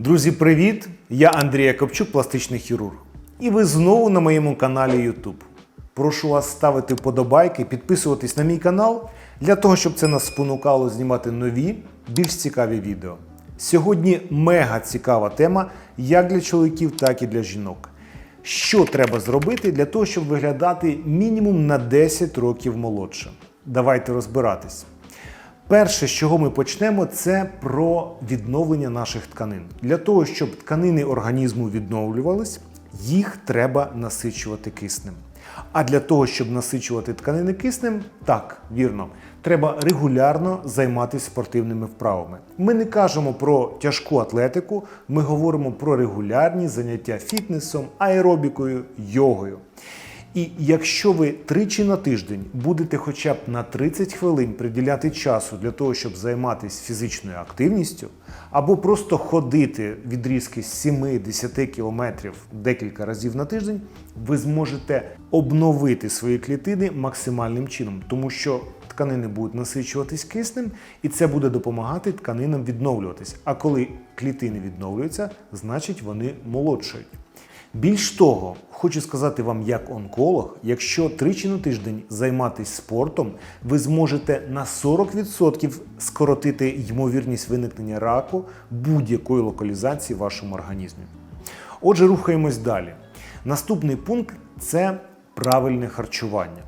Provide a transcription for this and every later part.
Друзі, привіт! Я Андрій Якобчук, пластичний хірург. І ви знову на моєму каналі YouTube. Прошу вас ставити вподобайки, підписуватись на мій канал для того, щоб це нас спонукало знімати нові, більш цікаві відео. Сьогодні мега цікава тема як для чоловіків, так і для жінок. Що треба зробити для того, щоб виглядати мінімум на 10 років молодше? Давайте розбиратись. Перше, з чого ми почнемо, це про відновлення наших тканин. Для того, щоб тканини організму відновлювались, їх треба насичувати киснем. А для того, щоб насичувати тканини киснем, так, вірно, треба регулярно займатися спортивними вправами. Ми не кажемо про тяжку атлетику, ми говоримо про регулярні заняття фітнесом, аеробікою, йогою. І якщо ви тричі на тиждень будете хоча б на 30 хвилин приділяти часу для того, щоб займатися фізичною активністю, або просто ходити відрізки з 7-10 кілометрів декілька разів на тиждень, ви зможете обновити свої клітини максимальним чином, тому що тканини будуть насичуватись киснем, і це буде допомагати тканинам відновлюватись. А коли клітини відновлюються, значить вони молодшають. Більш того, хочу сказати вам як онколог, якщо тричі на тиждень займатися спортом, ви зможете на 40% скоротити ймовірність виникнення раку будь-якої локалізації в вашому організмі. Отже, рухаємось далі. Наступний пункт це правильне харчування.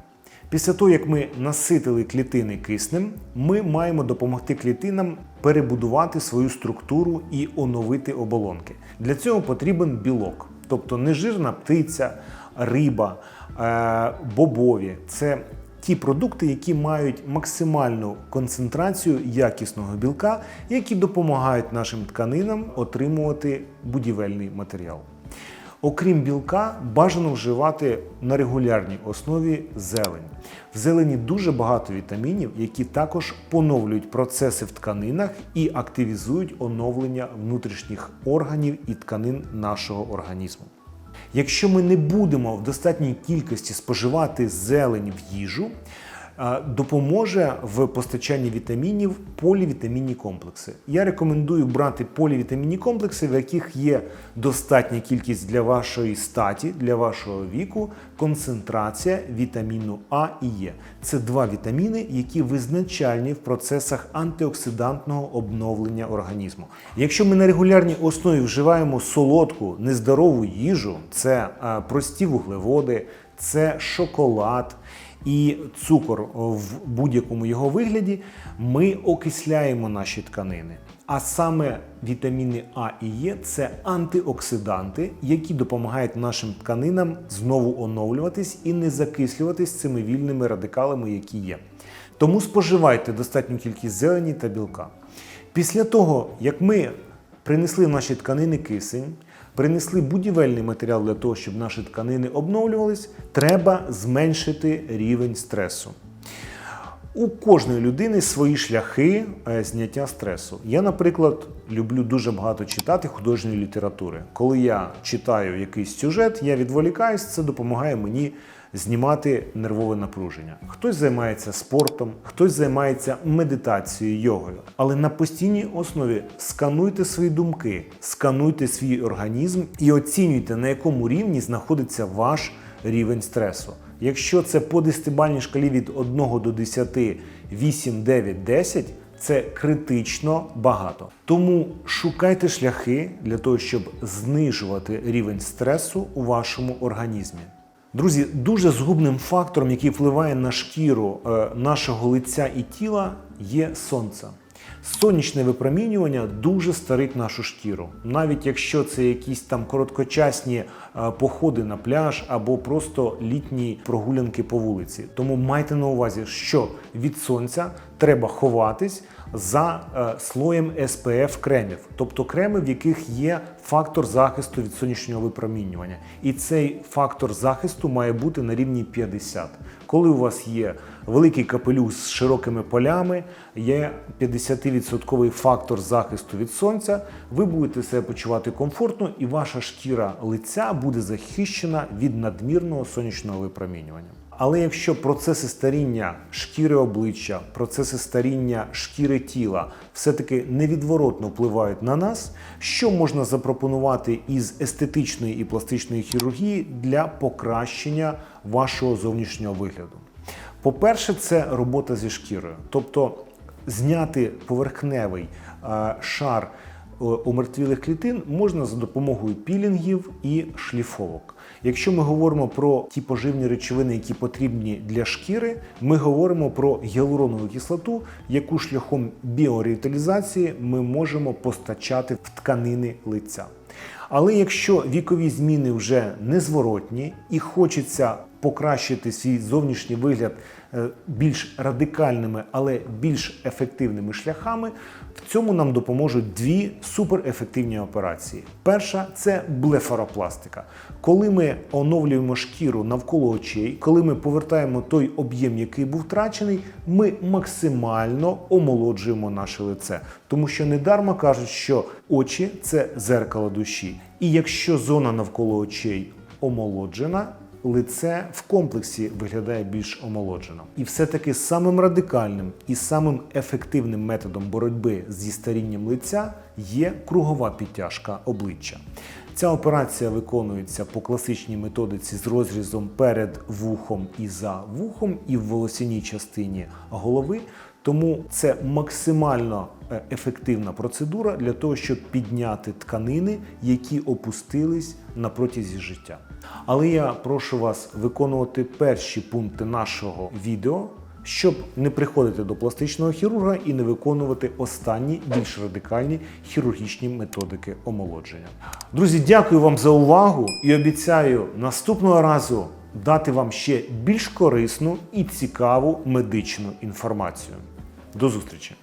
Після того, як ми наситили клітини киснем, ми маємо допомогти клітинам перебудувати свою структуру і оновити оболонки. Для цього потрібен білок, тобто нежирна птиця, риба, е, бобові. Це ті продукти, які мають максимальну концентрацію якісного білка, які допомагають нашим тканинам отримувати будівельний матеріал. Окрім білка, бажано вживати на регулярній основі зелень. В зелені дуже багато вітамінів, які також поновлюють процеси в тканинах і активізують оновлення внутрішніх органів і тканин нашого організму. Якщо ми не будемо в достатній кількості споживати зелень в їжу, допоможе в постачанні вітамінів полівітамінні комплекси. Я рекомендую брати полівітамінні комплекси, в яких є достатня кількість для вашої статі, для вашого віку, концентрація вітаміну А і Е. Це два вітаміни, які визначальні в процесах антиоксидантного обновлення організму. Якщо ми на регулярній основі вживаємо солодку, нездорову їжу, це е, прості вуглеводи, це шоколад і цукор в будь-якому його вигляді, ми окисляємо наші тканини. А саме вітаміни А і Е це антиоксиданти, які допомагають нашим тканинам знову оновлюватись і не закислюватись цими вільними радикалами, які є. Тому споживайте достатню кількість зелені та білка. Після того, як ми принесли в наші тканини кисень, принесли будівельний матеріал для того, щоб наші тканини обновлювались, треба зменшити рівень стресу. У кожної людини свої шляхи е, зняття стресу. Я, наприклад, люблю дуже багато читати художньої літератури. Коли я читаю якийсь сюжет, я відволікаюсь, це допомагає мені знімати нервове напруження. Хтось займається спортом, хтось займається медитацією, йогою. Але на постійній основі скануйте свої думки, скануйте свій організм і оцінюйте, на якому рівні знаходиться ваш рівень стресу. Якщо це по десятибальній шкалі від 1 до 10, 8, 9, 10, це критично багато. Тому шукайте шляхи для того, щоб знижувати рівень стресу у вашому організмі. Друзі, дуже згубним фактором, який впливає на шкіру е, нашого лиця і тіла, є сонце. Сонячне випромінювання дуже старить нашу шкіру, навіть якщо це якісь там короткочасні е, походи на пляж або просто літні прогулянки по вулиці. Тому майте на увазі, що від сонця треба ховатись за е, слоєм SPF кремів, тобто креми, в яких є фактор захисту від сонячного випромінювання. І цей фактор захисту має бути на рівні 50. Коли у вас є великий капелюх з широкими полями, є 50% фактор захисту від сонця, ви будете себе почувати комфортно, і ваша шкіра лиця буде захищена від надмірного сонячного випромінювання. Але якщо процеси старіння шкіри обличчя, процеси старіння шкіри тіла все-таки невідворотно впливають на нас, що можна запропонувати із естетичної і пластичної хірургії для покращення вашого зовнішнього вигляду? По-перше, це робота зі шкірою, тобто зняти поверхневий е, шар е, умертвілих клітин можна за допомогою пілінгів і шліфовок. Якщо ми говоримо про ті поживні речовини, які потрібні для шкіри, ми говоримо про гіалуронову кислоту, яку шляхом біоревіталізації ми можемо постачати в тканини лиця. Але якщо вікові зміни вже незворотні і хочеться покращити свій зовнішній вигляд більш радикальними, але більш ефективними шляхами, в цьому нам допоможуть дві суперефективні операції. Перша це блефаропластика. Коли ми оновлюємо шкіру навколо очей, коли ми повертаємо той об'єм, який був втрачений, ми максимально омолоджуємо наше лице. Тому що недарма кажуть, що очі це зеркало душі. І якщо зона навколо очей омолоджена, лице в комплексі виглядає більш омолоджено. І все-таки самим радикальним і самим ефективним методом боротьби зі старінням лиця є кругова підтяжка обличчя. Ця операція виконується по класичній методиці з розрізом перед вухом і за вухом, і в волосяній частині голови. Тому це максимально е, ефективна процедура для того, щоб підняти тканини, які опустились на протязі життя. Але я прошу вас виконувати перші пункти нашого відео, щоб не приходити до пластичного хірурга і не виконувати останні більш радикальні хірургічні методики омолодження. Друзі, дякую вам за увагу і обіцяю наступного разу дати вам ще більш корисну і цікаву медичну інформацію. До зустрічі!